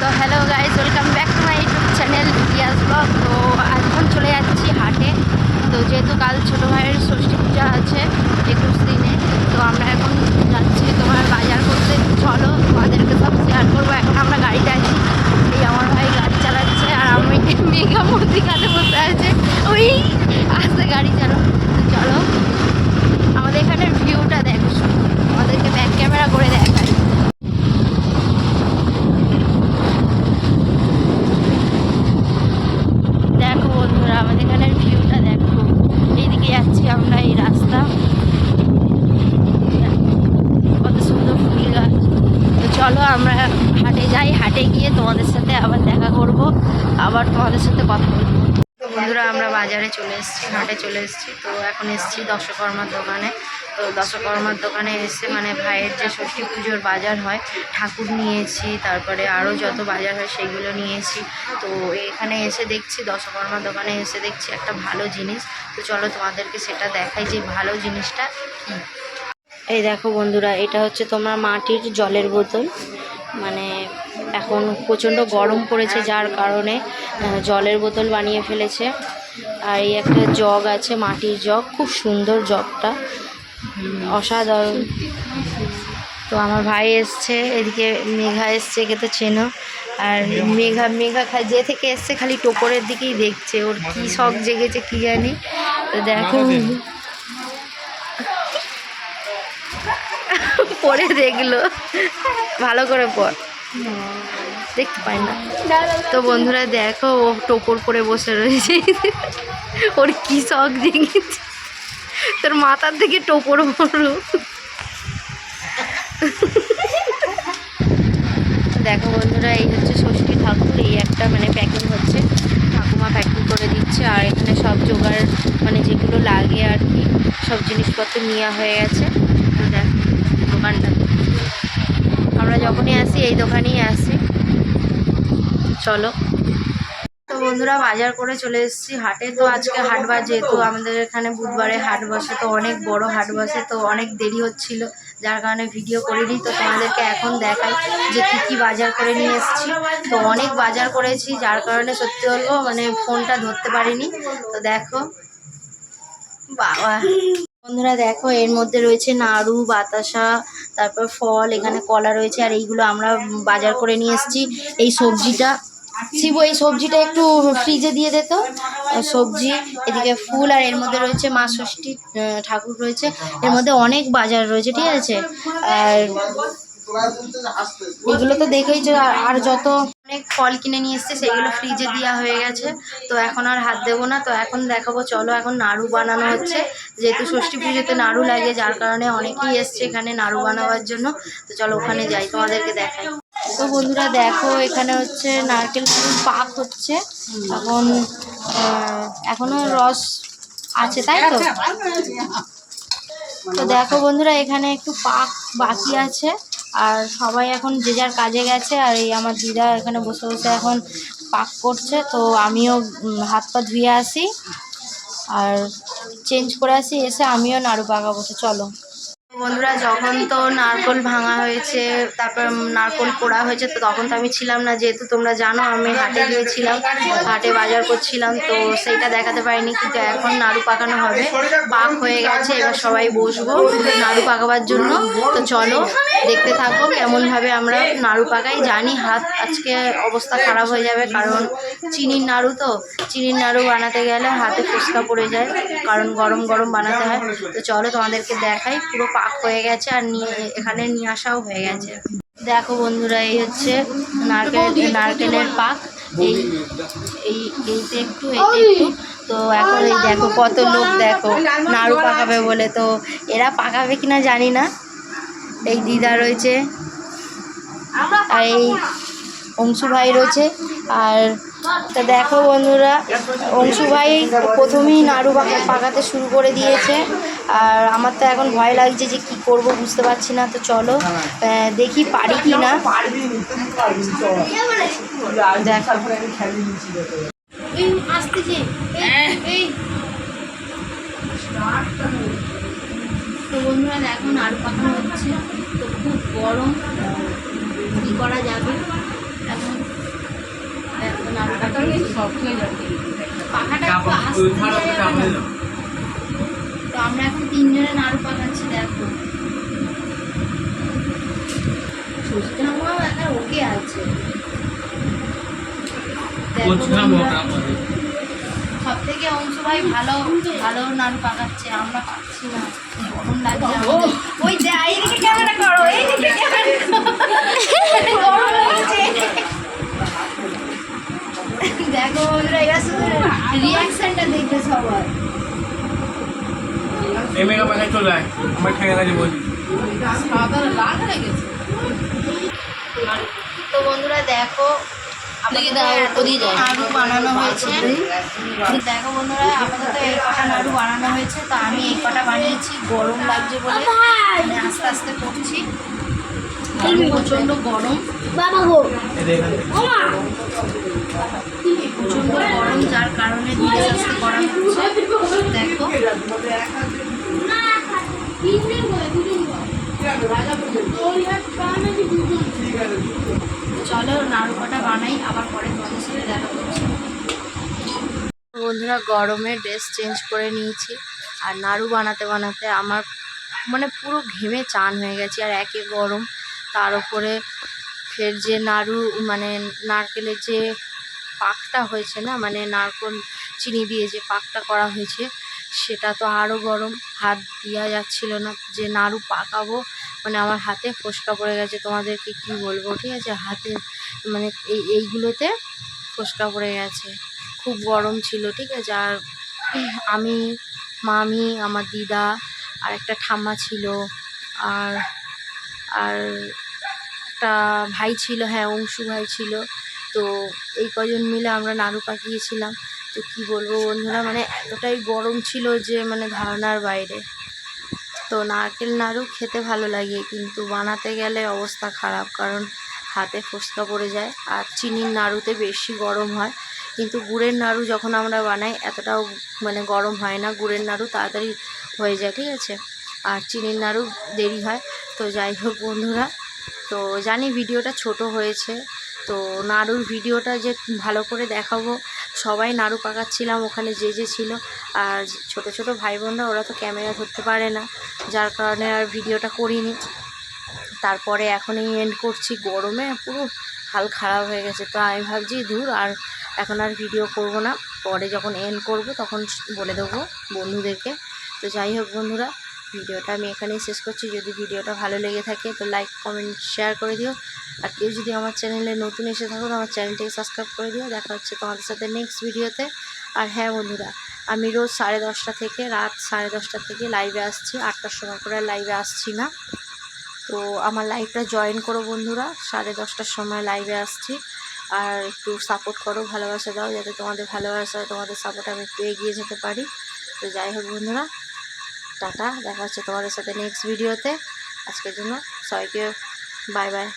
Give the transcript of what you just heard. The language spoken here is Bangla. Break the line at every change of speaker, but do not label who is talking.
তো hello guys welcome back to my YouTube channel Yas blog তো এখন চলে যাচ্ছি হাটে। তো যেহেতু কাল ছোটো ভাইয়ের ষষ্ঠী পূজা আছে একুশ দিনে তো আমরা এখন যাচ্ছি তোমার বাজার করতে চলো তোমাদেরকে সব শেয়ার করব এখন আমরা গাড়িতে আছি এই আমার ভাই গাড়ি চালাচ্ছে আর আমি মেঘা মন্দির কাছে বসে আছে ওই আস্তে গাড়ি চালো তো চলো আমাদের এখানের ভিউটা দেখো শুধু। আমাদেরকে ব্যাক ক্যামেরা করে দেখায় দেখো বন্ধুরা আমাদের এখানের ভিউটা দেখো এইদিকে যাচ্ছি আমরা এই রাস্তা কত সুন্দর ফুল গাছ তো চলো আমরা হাটে হাটে গিয়ে তোমাদের সাথে আবার দেখা করব, আবার তোমাদের সাথে কথা বলব। বন্ধুরা, আমরা বাজারে চলে এসেছি, হাটে চলে এসেছি। তো এখন এসেছি দশকর্মার দোকানে। তো দশকর্মার দোকানে এসে মানে ভাইয়ের যে ষষ্ঠী পুজোর বাজার হয়, ঠাকুর নিয়েছি, তারপরে আরও যত বাজার হয় সেগুলো নিয়েছি। তো এখানে এসে দেখছি, দশকর্মার দোকানে এসে দেখছি একটা ভালো জিনিস। তো চলো তোমাদেরকে সেটা দেখাই যে ভালো জিনিসটা এই দেখো বন্ধুরা, এটা হচ্ছে তোমার মাটির জলের বোতল। মানে এখন প্রচণ্ড গরম পড়েছে যার কারণে জলের বোতল বানিয়ে ফেলেছে। আর এই একটা জগ আছে মাটির জগ খুব সুন্দর জগটা। অসাধারণ। তো আমার ভাই এসছে এদিকে মেঘা এসছে একে তো চেনো। আর মেঘা মেঘা খা যে থেকে এসছে খালি টোপরের দিকেই দেখছে ওর কি শখ জেগেছে কি জানি। তো দেখো। পরে দেখল। ভালো করে পর। দেখতে পাই না। তো বন্ধুরা দেখো, ও টোপর পরে বসে রয়েছে। ওর কি শখ জেগেছে তোর মাথার থেকে টোপর পড়ো দেখো বন্ধুরা, এই হচ্ছে ষষ্ঠী ঠাকুর। এই একটা মানে প্যাকিং হচ্ছে। ঠাকুমা প্যাকিং করে দিচ্ছে। আর এখানে সব জোগাড় মানে যেগুলো লাগে আর কি, সব জিনিসপত্র নেওয়া হয়ে গেছে। তো দেখ। যখনই আসি, এই দোকানেই আসি। চলো। তো বন্ধুরা, বাজার করে চলে এসেছি হাটে। তো আজকে হাট বার যেহেতু আমাদের এখানে বুধবারে হাট বসে, তো অনেক বড় হাট বসে, তো অনেক দেরি হচ্ছিল। যার কারণে ভিডিও করিনি, তো তোমাদেরকে এখন দেখাই যে কী কী বাজার করে নিয়ে এসেছি। তো অনেক বাজার করেছি, যার কারণে সত্যি বলব মানে ফোনটা ধরতে পারিনি। তো দেখো। বাবা। বন্ধুরা দেখো, এর মধ্যে রয়েছে নাড়ু, বাতাসা, তারপর ফল, এখানে কলা রয়েছে, আর এইগুলো আমরা বাজার করে নিয়ে এসেছি। এই সবজিটা, শিবু, এই সবজিটা একটু ফ্রিজে দিয়ে দিত সবজি, এদিকে ফুল, আর এর মধ্যে রয়েছে মা ষষ্ঠী ঠাকুর রয়েছে। এর মধ্যে অনেক বাজার রয়েছে, ঠিক আছে? আর এগুলো তো দেখেইছো আর যত অনেক ফল কিনে নিয়ে এসছে সেগুলো ফ্রিজে দেওয়া হয়ে গেছে। তো এখন আর হাত দেবো না, তো এখন দেখাবো, চলো এখন নাড়ু বানানো হচ্ছে। যেহেতু ষষ্ঠী পুজোতে নাড়ু লাগে, যার কারণে অনেকেই এসছে এখানে নাড়ু বানাবার জন্য। তো চলো ওখানে যাই, তোমাদেরকে দেখাই। তো বন্ধুরা দেখো, এখানে হচ্ছে নারকেল পাক হচ্ছে। এখন এখনও রস আছে, তাই তো? তো দেখো বন্ধুরা, এখানে একটু পাক বাকি আছে। আর সবাই এখন যে যার কাজে গেছে আর এই আমার দিদা এখানে বসে বসে এখন পাক করছে, তো আমিও হাত পা ধুয়ে আসি আর চেঞ্জ করে আসি, এসে আমিও নাড়ু পাকাবো, তো চলো। বন্ধুরা, যখন তো নারকোল ভাঙা হয়েছে, তারপর নারকোল পোড়া হয়েছে, তো তখন তো আমি ছিলাম না, যেহেতু তোমরা জানো, আমি হাটে গিয়েছিলাম, হাটে বাজার করছিলাম, তো সেইটা দেখাতে পারিনি, কিন্তু এখন নাড়ু পাকানো হবে। পাক হয়ে গেছে, এবার সবাই বসবো নাড়ু পাকাবার জন্য। তো চলো, দেখতে থাকো কেমনভাবে আমরা নাড়ু পাকাই। জানি হাত আজকে অবস্থা খারাপ হয়ে যাবে, কারণ চিনির নাড়ু তো, চিনির নাড়ু বানাতে গেলে হাতে ফুচকা পড়ে যায়, কারণ গরম গরম বানাতে হয়। তো চলো তোমাদেরকে দেখাই, পুরো পাক হয়ে গেছে আর নিয়ে, এখানে নিয়ে আসাও হয়ে গেছে। দেখো বন্ধুরা, এই হচ্ছে নারকেল, নারকেলের পাক। এই এই, এইতে একটু একটু। তো এখন এই দেখো কত লোক দেখো, নাড়ু পাকাবে বলে। তো এরা পাকাবে কিনা জানি না। এই দিদা রয়েছে। আর এই অংশু ভাই রয়েছে। আর তা দেখো বন্ধুরা, অংশু ভাই প্রথমেই নাড়ু পাকা- পাকাতে শুরু করে দিয়েছে। আর আমার তো এখন ভয় লাগছে যে কি করব বুঝতে পারছি না, তো চলো দেখি পারি কি না। দেখো। তো বন্ধুরা পাকানো হচ্ছে। তো খুব গরম, কী করা যাবে? নাড়ু পাকিয়েছি পাখাটা একটু আস্তে যায় আমার না। তো আমরা এখন তিনজনে নাড়ু পাকাচ্ছি দেখো। সুস্মিতা একটা ওকে আছে। সব থেকে অংশ ভাই ভালো ভালো নাড়ু পাকাচ্ছে আমরা পাচ্ছি না। গরম লাগছে ওই যে এইদিকে ক্যামেরা করো এইদিকে ক্যামেরা গরম লাগছে দেখো বন্ধুরা এরা শুধু রিয়াকশনটা দেখবে সবার তো বন্ধুরা দেখো নাড়ু বানানো হয়েছে দেখো বন্ধুরা আপাতত এই কটা নাড়ু বানানো হয়েছে তো আমি এই কটা বানিয়েছি গরম লাগছে বলে আস্তে আস্তে করছি প্রচণ্ড গরম।
বাবা গো।
প্রচণ্ড গরম যার কারণে ধীরে করা হচ্ছে। দেখো। চলো নাড়ু কটা বানাই আবার পরে তোমাদের সাথে দেখা করছি। বন্ধুরা গরমে ড্রেস চেঞ্জ করে নিয়েছি। আর নাড়ু বানাতে বানাতে আমার মানে পুরো ঘেমে চান হয়ে গেছে আর একে গরম। তার উপরে ফের যে নাড়ু মানে নারকেলের যে পাকটা হয়েছে না মানে নারকল চিনি দিয়ে যে পাকটা করা হয়েছে, সেটা তো আরও গরম। হাত দেওয়া যাচ্ছিল না যে নাড়ু পাকাবো মানে আমার হাতে ফোসকা পড়ে গেছে, তোমাদেরকে কি বলব, ঠিক আছে? হাতে মানে এই, এইগুলোতে ফোসকা পড়ে গেছে। খুব গরম ছিল, ঠিক আছে? আর আমি, মামি, আমার দিদা আর একটা ঠাম্মা ছিল। আর আর একটা ভাই ছিল হ্যাঁ অংশু ভাই ছিল। তো এই কজন মিলে আমরা নাড়ু পাকিয়েছিলাম। তো কি বলব বন্ধুরা মানে এতটাই গরম ছিল যে মানে ধারণার বাইরে। তো নারকেল নাড়ু খেতে ভালো লাগে, কিন্তু বানাতে গেলে অবস্থা খারাপ, কারণ হাতে ফোসকা পড়ে যায় আর চিনির নাড়ুতে বেশি গরম হয়। কিন্তু গুড়ের নাড়ু যখন আমরা বানাই, এতটাও মানে গরম হয় না, গুড়ের নাড়ু তাড়াতাড়ি হয়ে যায়, ঠিক আছে? আর চিনির নাড়ু দেরি হয়। তো যাই হোক বন্ধুরা, তো জানি ভিডিওটা ছোট হয়েছে, তো নাড়ুর ভিডিওটা যে ভালো করে দেখাবো। সবাই নাড়ু পাকাচ্ছিলাম ওখানে যে যে ছিল। আর ছোট ছোট ভাই বোনরা ওরা তো ক্যামেরা ধরতে পারে না, যার কারণে আর ভিডিওটা করিনি। তারপরে এখনই এন্ড করছি। গরমে পুরো হাল খারাপ হয়ে গেছে। তো আমি ভাবছি দূর আর এখন আর ভিডিও করব না। পরে যখন এন্ড করব তখন বলে দেবো বন্ধুদেরকে। তো যাই হোক বন্ধুরা ভিডিওটা আমি এখানেই শেষ করছি। যদি ভিডিওটা ভালো লেগে থাকে, তো লাইক কমেন্ট শেয়ার করে দিও। আর কেউ যদি আমার চ্যানেলে নতুন এসে থাকো আমার চ্যানেলটিকে সাবস্ক্রাইব করে দিও। দেখা হচ্ছে তোমাদের সাথে নেক্সট ভিডিওতে আর হ্যাঁ বন্ধুরা, আমি রোজ সাড়ে দশটা থেকে রাত সাড়ে দশটা থেকে লাইভে আসছি। আটটার সময় করে লাইভে আসছি না। তো আমার লাইভটা জয়েন করো বন্ধুরা, সাড়ে দশটার সময় লাইভে আসছি। আর একটু সাপোর্ট করো, ভালোবাসা দাও, যাতে তোমাদের ভালোবাসা, তোমাদের সাপোর্ট আমি একটু এগিয়ে যেতে পারি। তো যাই হোক বন্ধুরা টাটা দেখা হচ্ছে তোমাদের সাথে নেক্সট ভিডিওতে আজকের জন্য সবাইকে বাই বাই